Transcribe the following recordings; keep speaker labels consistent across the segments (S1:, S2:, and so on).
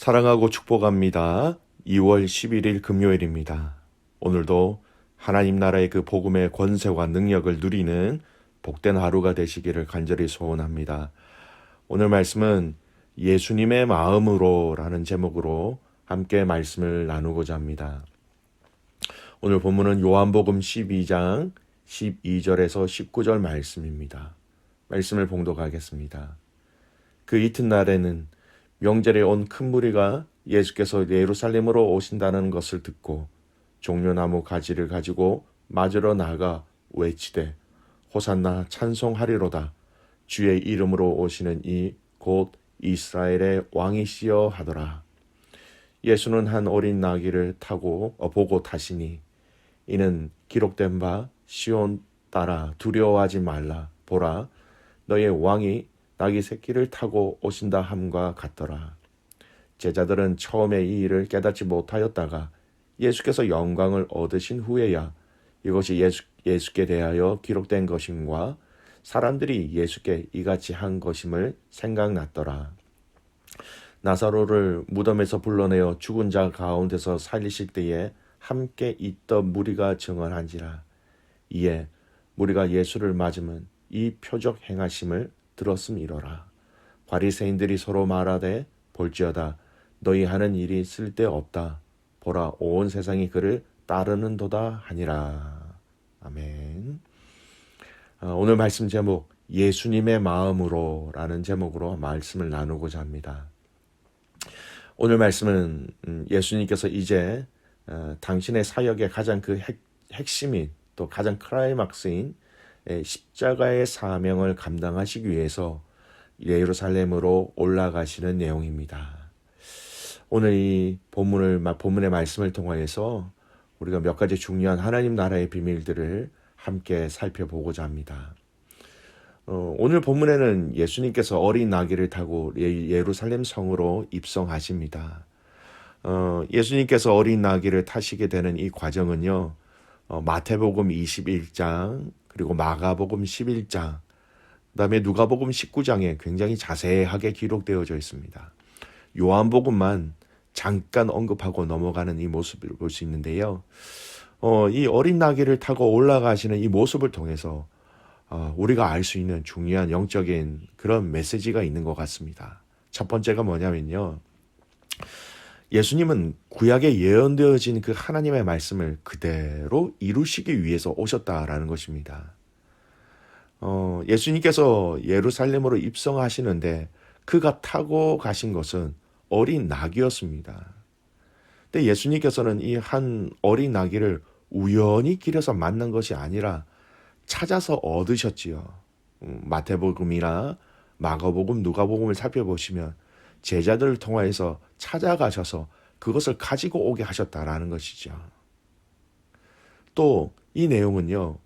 S1: 사랑하고 축복합니다. 2월 11일 금요일입니다. 오늘도 하나님 나라의 그 복음의 권세와 능력을 누리는 복된 하루가 되시기를 간절히 소원합니다. 오늘 말씀은 예수님의 마음으로라는 제목으로 함께 말씀을 나누고자 합니다. 오늘 본문은 요한복음 12장 12절에서 19절 말씀입니다. 말씀을 봉독하겠습니다. 그 이튿날에는 명절에 온 큰 무리가 예수께서 예루살렘으로 오신다는 것을 듣고 종려나무 가지를 가지고 맞으러 나가 외치되 호산나 찬송하리로다. 주의 이름으로 오시는 이 곧 이스라엘의 왕이시여 하더라. 예수는 한 어린 나귀를 타고 어, 보고 타시니 이는 기록된 바 시온 따라 두려워하지 말라. 보라 너의 왕이 나귀 새끼를 타고 오신다 함과 같더라. 제자들은 처음에 이 일을 깨닫지 못하였다가 예수께서 영광을 얻으신 후에야 이것이 예수, 예수께 대하여 기록된 것임과 사람들이 예수께 이같이 한 것임을 생각났더라. 나사로를 무덤에서 불러내어 죽은 자 가운데서 살리실 때에 함께 있던 무리가 증언한지라. 이에 무리가 예수를 맞으면 이 표적 행하심을 들었음이로라. 바리새인들이 서로 말하되 볼지어다 너희 하는 일이 쓸데없다. 보라 온 세상이 그를 따르는도다 하니라. 아멘. 어, 오늘 말씀 제목 예수님의 마음으로라는 제목으로 말씀을 나누고자 합니다. 오늘 말씀은 음, 예수님께서 이제 어, 당신의 사역의 가장 그 핵, 핵심인 또 가장 클라이막스인 예, 십자가의 사명을 감당하시기 위해서 예루살렘으로 올라가시는 내용입니다. 오늘 이 본문을 본문의 말씀을 통하여서 우리가 몇 가지 중요한 하나님 나라의 비밀들을 함께 살펴보고자 합니다. 어, 오늘 본문에는 예수님께서 어린 나귀를 타고 예루살렘 성으로 입성하십니다. 어, 예수님께서 어린 나귀를 타시게 되는 이 과정은요, 어, 마태복음 21장, 그리고 마가복음 11장, 그다음에 누가복음 19장에 굉장히 자세하게 기록되어져 있습니다. 요한복음만 잠깐 언급하고 넘어가는 이 모습을 볼 수 있는데요. 어, 이 어린 나귀를 타고 올라가시는 이 모습을 통해서 어, 우리가 알 수 있는 중요한 영적인 그런 메시지가 있는 것 같습니다. 첫 번째가 뭐냐면요. 예수님은 구약에 예언되어진 그 하나님의 말씀을 그대로 이루시기 위해서 오셨다라는 것입니다. 어, 예수님께서 예루살렘으로 입성하시는데 그가 타고 가신 것은 어린 낙이었습니다. 근데 예수님께서는 이 한 어린 낙이를 우연히 길에서 만난 것이 아니라 찾아서 얻으셨지요. 음, 마태복음이나 마가복음, 누가복음을 살펴보시면 제자들을 통하여서 찾아가셔서 그것을 가지고 오게 하셨다라는 것이죠. 또 이 내용은요,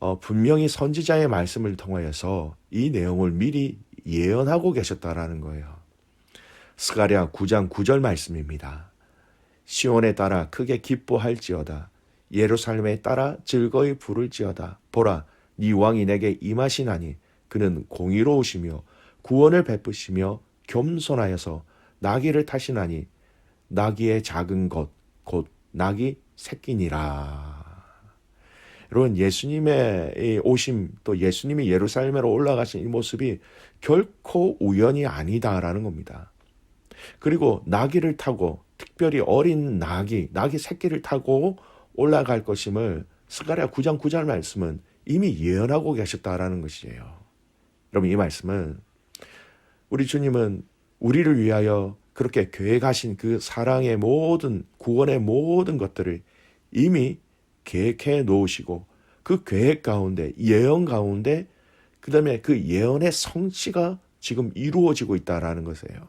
S1: 어, 분명히 선지자의 말씀을 통하여서 이 내용을 미리 예언하고 계셨다라는 거예요. 스가랴 9장 9절 말씀입니다. 시온에 따라 크게 기뻐할지어다. 예루살렘에 따라 즐거이 부를지어다. 보라, 네 왕이 내게 임하시나니 그는 공의로우시며 구원을 베푸시며 겸손하여서 나귀를 타시나니 나귀의 작은 것 곧 나귀 새끼니라. 여러분 예수님의 오심 또 예수님이 예루살렘으로 올라가신 이 모습이 결코 우연이 아니다라는 겁니다. 그리고 나귀를 타고 특별히 어린 나귀, 나귀 새끼를 타고 올라갈 것임을 스가랴 9장 9절 말씀은 이미 예언하고 계셨다라는 것이에요. 여러분 이 말씀은 우리 주님은 우리를 위하여 그렇게 계획하신 그 사랑의 모든 구원의 모든 것들을 이미 계획해 놓으시고 그 계획 가운데 예언 가운데 그다음에 그 예언의 성취가 지금 이루어지고 있다라는 것이에요.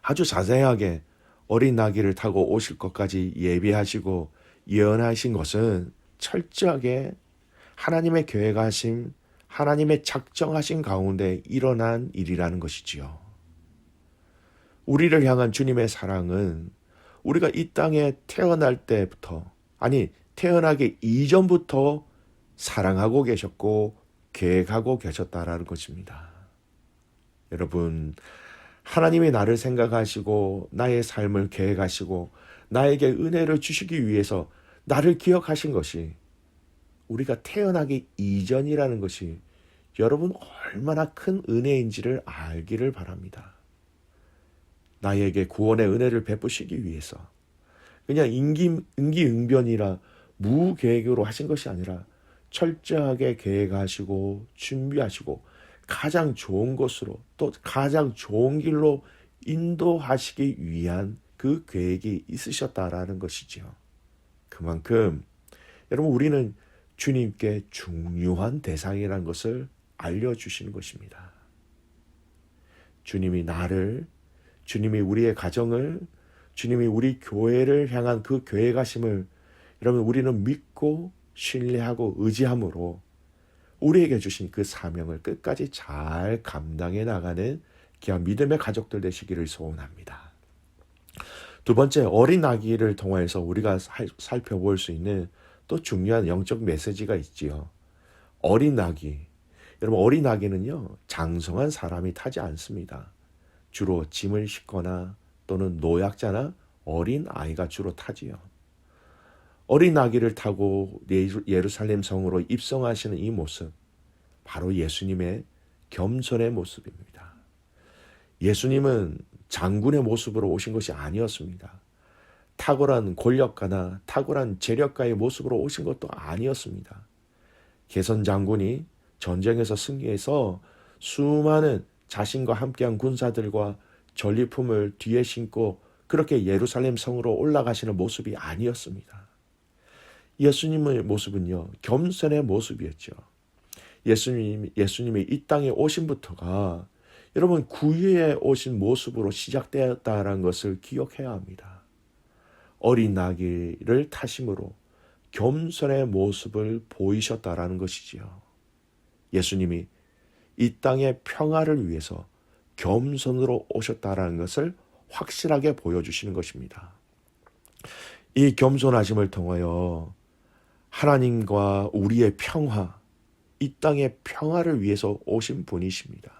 S1: 아주 자세하게 어린 나귀를 타고 오실 것까지 예비하시고 예언하신 것은 철저하게 하나님의 계획하심 하나님의 작정하신 가운데 일어난 일이라는 것이지요. 우리를 향한 주님의 사랑은 우리가 이 땅에 태어날 때부터, 아니, 태어나기 이전부터 사랑하고 계셨고 계획하고 계셨다라는 것입니다. 여러분, 하나님이 나를 생각하시고 나의 삶을 계획하시고 나에게 은혜를 주시기 위해서 나를 기억하신 것이 우리가 태어나기 이전이라는 것이 여러분 얼마나 큰 은혜인지를 알기를 바랍니다. 나에게 구원의 은혜를 베푸시기 위해서 그냥 인기, 인기응변이라 무계획으로 하신 것이 아니라 철저하게 계획하시고 준비하시고 가장 좋은 것으로 또 가장 좋은 길로 인도하시기 위한 그 계획이 있으셨다라는 것이지요. 그만큼 여러분 우리는 주님께 중요한 대상이라는 것을 알려주시는 것입니다. 주님이 나를, 주님이 우리의 가정을, 주님이 우리 교회를 향한 그 계획하심을 여러분 우리는 믿고 신뢰하고 의지함으로 우리에게 주신 그 사명을 끝까지 잘 감당해 나가는 귀한 믿음의 가족들 되시기를 소원합니다. 두 번째 어린 아기를 통해서 우리가 살, 살펴볼 수 있는 또 중요한 영적 메시지가 있지요. 어린 아기. 여러분 어린 아기는요 장성한 사람이 타지 않습니다. 주로 짐을 싣거나 또는 노약자나 어린 아이가 주로 타지요. 어린 아기를 타고 예루살렘 성으로 입성하시는 이 모습, 바로 예수님의 겸손의 모습입니다. 예수님은 장군의 모습으로 오신 것이 아니었습니다. 탁월한 권력가나 탁월한 재력가의 모습으로 오신 것도 아니었습니다. 개선 장군이 전쟁에서 승리해서 수많은 자신과 함께한 군사들과 전리품을 뒤에 신고 그렇게 예루살렘 성으로 올라가시는 모습이 아니었습니다. 예수님의 모습은요, 겸손의 모습이었죠. 예수님, 예수님이 이 땅에 오신부터가 여러분 구유에 오신 모습으로 시작되었다라는 것을 기억해야 합니다. 어린 나귀를 타심으로 겸손의 모습을 보이셨다라는 것이지요. 예수님이 이 땅의 평화를 위해서 겸손으로 오셨다라는 것을 확실하게 보여주시는 것입니다. 이 겸손하심을 통하여 하나님과 우리의 평화, 이 땅의 평화를 위해서 오신 분이십니다.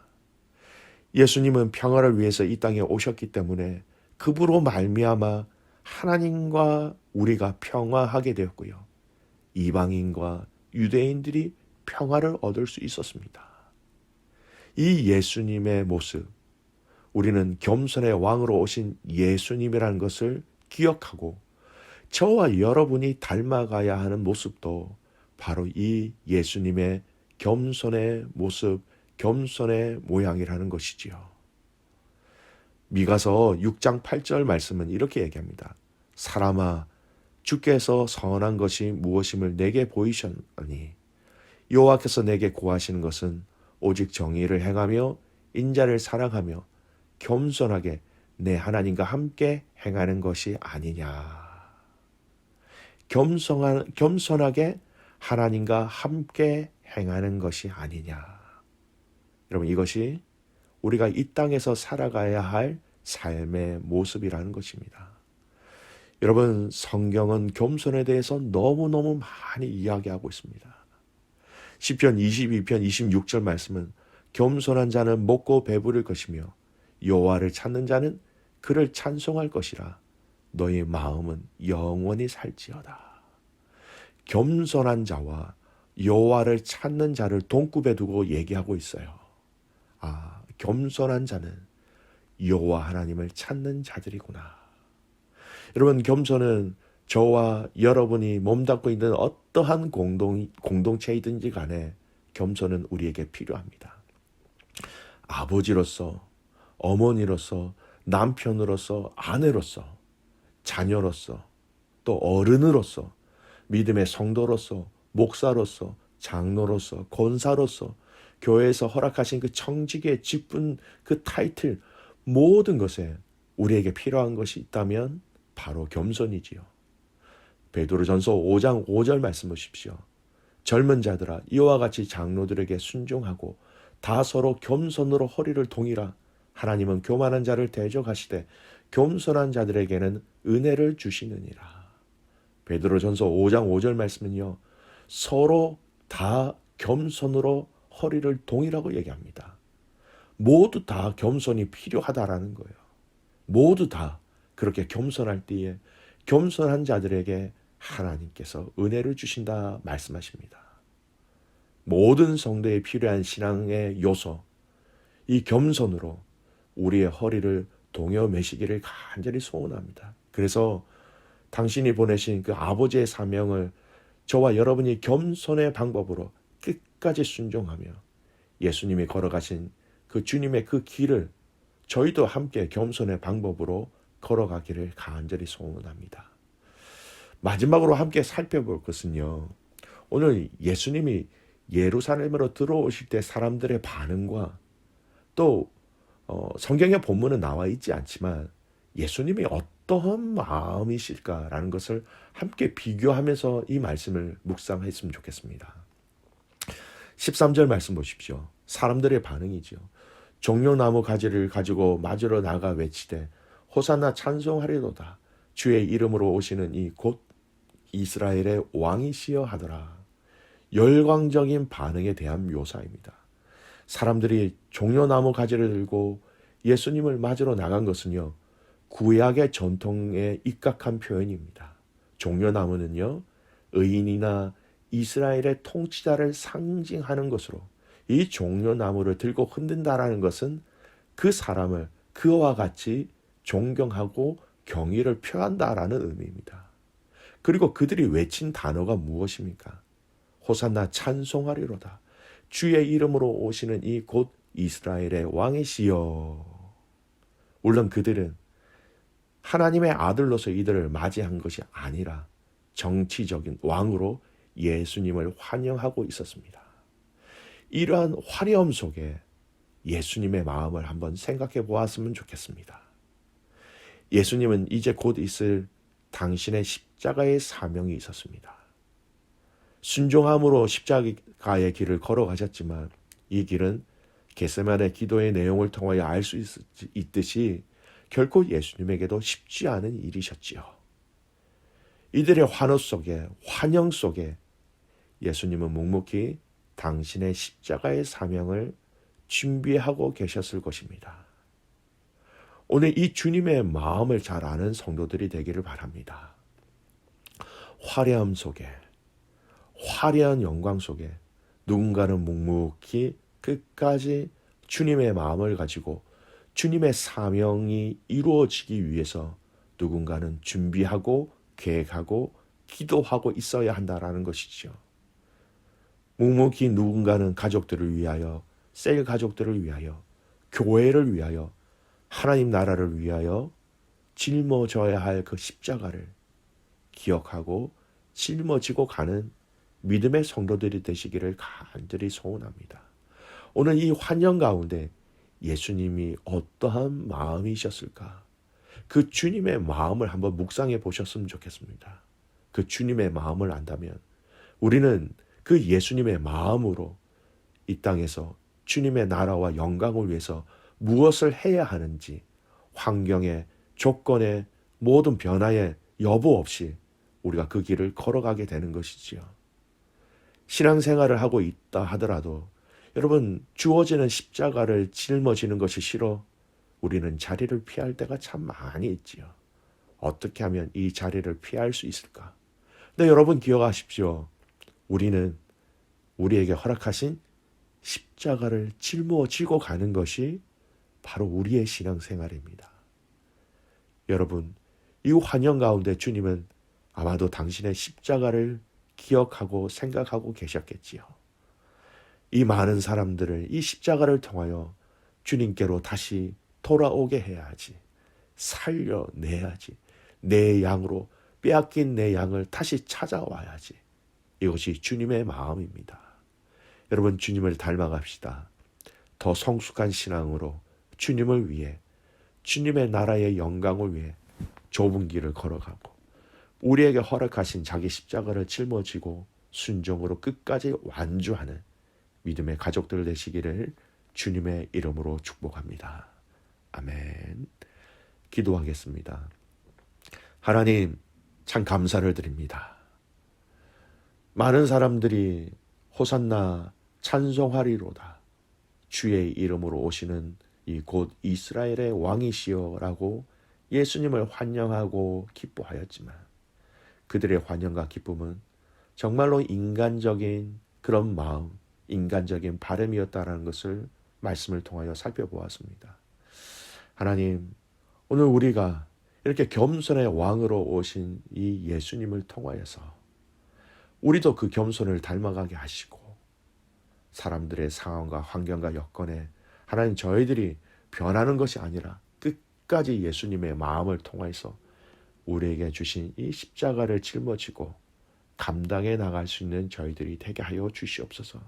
S1: 예수님은 평화를 위해서 이 땅에 오셨기 때문에 그분으로 말미암아 하나님과 우리가 평화하게 되었고요. 이방인과 유대인들이 평화를 얻을 수 있었습니다. 이 예수님의 모습, 우리는 겸손의 왕으로 오신 예수님이라는 것을 기억하고 저와 여러분이 닮아가야 하는 모습도 바로 이 예수님의 겸손의 모습, 겸손의 모양이라는 것이지요. 미가서 6장 8절 말씀은 이렇게 얘기합니다. 사람아, 주께서 선한 것이 무엇임을 내게 보이셨니? 여호와께서 내게 구하시는 것은 오직 정의를 행하며 인자를 사랑하며 겸손하게 내 하나님과 함께 행하는 것이 아니냐. 겸손한, 겸손하게 하나님과 함께 행하는 것이 아니냐. 여러분, 이것이 우리가 이 땅에서 살아가야 할 삶의 모습이라는 것입니다. 여러분, 성경은 겸손에 대해서 너무너무 많이 이야기하고 있습니다. 10편 22편 26절 말씀은 겸손한 자는 먹고 배부를 것이며 여호와를 찾는 자는 그를 찬송할 것이라 너희 마음은 영원히 살지어다. 겸손한 자와 여호와를 찾는 자를 동급에 두고 얘기하고 있어요. 아, 겸손한 자는 여호와 하나님을 찾는 자들이구나. 여러분 겸손은 저와 여러분이 몸담고 있는 어떠한 공동 공동체이든지 간에 겸손은 우리에게 필요합니다. 아버지로서 어머니로서 남편으로서 아내로서 자녀로서 또 어른으로서 믿음의 성도로서 목사로서 장로로서 권사로서 교회에서 허락하신 그 청직의 직분 그 타이틀 모든 것에 우리에게 필요한 것이 있다면 바로 겸손이지요. 베드로전서 5장 5절 말씀 보십시오. 젊은 자들아 이와 같이 장로들에게 순종하고 다 서로 겸손으로 허리를 동이라 하나님은 교만한 자를 대적하시되 겸손한 자들에게는 은혜를 주시느니라. 베드로전서 5장 5절 말씀은요. 서로 다 겸손으로 허리를 동이라고 얘기합니다. 모두 다 겸손이 필요하다라는 거예요. 모두 다 그렇게 겸손할 때에 겸손한 자들에게 하나님께서 은혜를 주신다 말씀하십니다. 모든 성도에 필요한 신앙의 요소, 이 겸손으로 우리의 허리를 동여 매시기를 간절히 소원합니다. 그래서 당신이 보내신 그 아버지의 사명을 저와 여러분이 겸손의 방법으로 끝까지 순종하며 예수님이 걸어가신 그 주님의 그 길을 저희도 함께 겸손의 방법으로 걸어가기를 간절히 소원합니다. 마지막으로 함께 살펴볼 것은요. 오늘 예수님이 예루살렘으로 들어오실 때 사람들의 반응과 또 어, 성경의 본문은 나와 있지 않지만 예수님이 어떠한 마음이실까라는 것을 함께 비교하면서 이 말씀을 묵상했으면 좋겠습니다. 13절 말씀 보십시오. 사람들의 반응이지요. 종려나무 가지를 가지고 맞으러 나가 외치되 호산나 찬송하리로다. 주의 이름으로 오시는 이 곧 이스라엘의 왕이시여 하더라. 열광적인 반응에 대한 묘사입니다. 사람들이 종려나무 가지를 들고 예수님을 맞으러 나간 것은요. 구약의 전통에 입각한 표현입니다. 종려나무는요. 의인이나 이스라엘의 통치자를 상징하는 것으로 이 종려나무를 들고 흔든다라는 것은 그 사람을 그와 같이 존경하고 경의를 표한다라는 의미입니다. 그리고 그들이 외친 단어가 무엇입니까? 호산나 찬송하리로다. 주의 이름으로 오시는 이 곧 이스라엘의 왕이시여. 물론 그들은 하나님의 아들로서 이들을 맞이한 것이 아니라 정치적인 왕으로 예수님을 환영하고 있었습니다. 이러한 화려함 속에 예수님의 마음을 한번 생각해 보았으면 좋겠습니다. 예수님은 이제 곧 있을 당신의 십자가의 사명이 있었습니다. 순종함으로 십자가의 길을 걸어가셨지만 이 길은 게세만의 기도의 내용을 통하여 알 수 있듯이 결코 예수님에게도 쉽지 않은 일이셨지요. 이들의 환호 속에 환영 속에 예수님은 묵묵히 당신의 십자가의 사명을 준비하고 계셨을 것입니다. 오늘 이 주님의 마음을 잘 아는 성도들이 되기를 바랍니다. 화려함 속에, 화려한 영광 속에 누군가는 묵묵히 끝까지 주님의 마음을 가지고 주님의 사명이 이루어지기 위해서 누군가는 준비하고 계획하고 기도하고 있어야 한다라는 것이죠. 묵묵히 누군가는 가족들을 위하여, 셀 가족들을 위하여, 교회를 위하여, 하나님 나라를 위하여 짊어져야 할 그 십자가를 기억하고 짊어지고 가는 믿음의 성도들이 되시기를 간절히 소원합니다. 오늘 이 환영 가운데 예수님이 어떠한 마음이셨을까? 그 주님의 마음을 한번 묵상해 보셨으면 좋겠습니다. 그 주님의 마음을 안다면 우리는 그 예수님의 마음으로 이 땅에서 주님의 나라와 영광을 위해서 무엇을 해야 하는지 환경의 조건의 모든 변화에 여부 없이 우리가 그 길을 걸어가게 되는 것이지요. 신앙생활을 하고 있다 하더라도 여러분 주어지는 십자가를 짊어지는 것이 싫어 우리는 자리를 피할 때가 참 많이 있지요. 어떻게 하면 이 자리를 피할 수 있을까? 근데 여러분 기억하십시오. 우리는 우리에게 허락하신 십자가를 짊어 지고 가는 것이 바로 우리의 신앙생활입니다. 여러분, 이 환영 가운데 주님은 아마도 당신의 십자가를 기억하고 생각하고 계셨겠지요. 이 많은 사람들을 이 십자가를 통하여 주님께로 다시 돌아오게 해야지. 살려내야지. 내 양으로 빼앗긴 내 양을 다시 찾아와야지. 이것이 주님의 마음입니다. 여러분 주님을 닮아갑시다. 더 성숙한 신앙으로 주님을 위해 주님의 나라의 영광을 위해 좁은 길을 걸어가고 우리에게 허락하신 자기 십자가를 짊어지고 순종으로 끝까지 완주하는 믿음의 가족들 되시기를 주님의 이름으로 축복합니다. 아멘. 기도하겠습니다. 하나님, 참 감사를 드립니다. 많은 사람들이 호산나 찬송하리로다. 주의 이름으로 오시는 이 곧 이스라엘의 왕이시여라고 예수님을 환영하고 기뻐하였지만 그들의 환영과 기쁨은 정말로 인간적인 그런 마음, 인간적인 바람이었다라는 것을 말씀을 통하여 살펴보았습니다. 하나님, 오늘 우리가 이렇게 겸손의 왕으로 오신 이 예수님을 통하여서 우리도 그 겸손을 닮아가게 하시고 사람들의 상황과 환경과 여건에 하나님 저희들이 변하는 것이 아니라 끝까지 예수님의 마음을 통해서 우리에게 주신 이 십자가를 짊어지고 감당해 나갈 수 있는 저희들이 되게 하여 주시옵소서.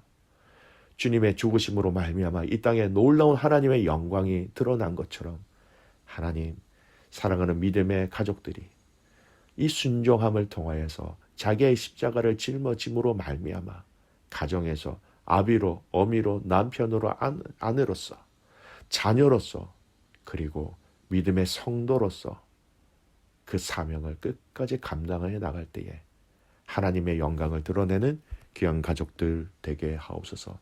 S1: 주님의 죽으심으로 말미암아 이 땅에 놀라운 하나님의 영광이 드러난 것처럼 하나님 사랑하는 믿음의 가족들이 이 순종함을 통하여서 자기의 십자가를 짊어짐으로 말미암아 가정에서 아비로 어미로 남편으로 안, 아내로서 자녀로서 그리고 믿음의 성도로서 그 사명을 끝까지 감당해 나갈 때에 하나님의 영광을 드러내는 귀한 가족들 되게 하옵소서.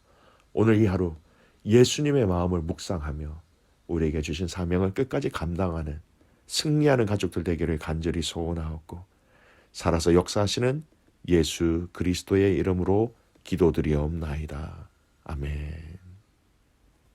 S1: 오늘 이 하루 예수님의 마음을 묵상하며 우리에게 주신 사명을 끝까지 감당하는 승리하는 가족들 되기를 간절히 소원하옵고 살아서 역사하시는 예수 그리스도의 이름으로 기도드리옵나이다. 아멘.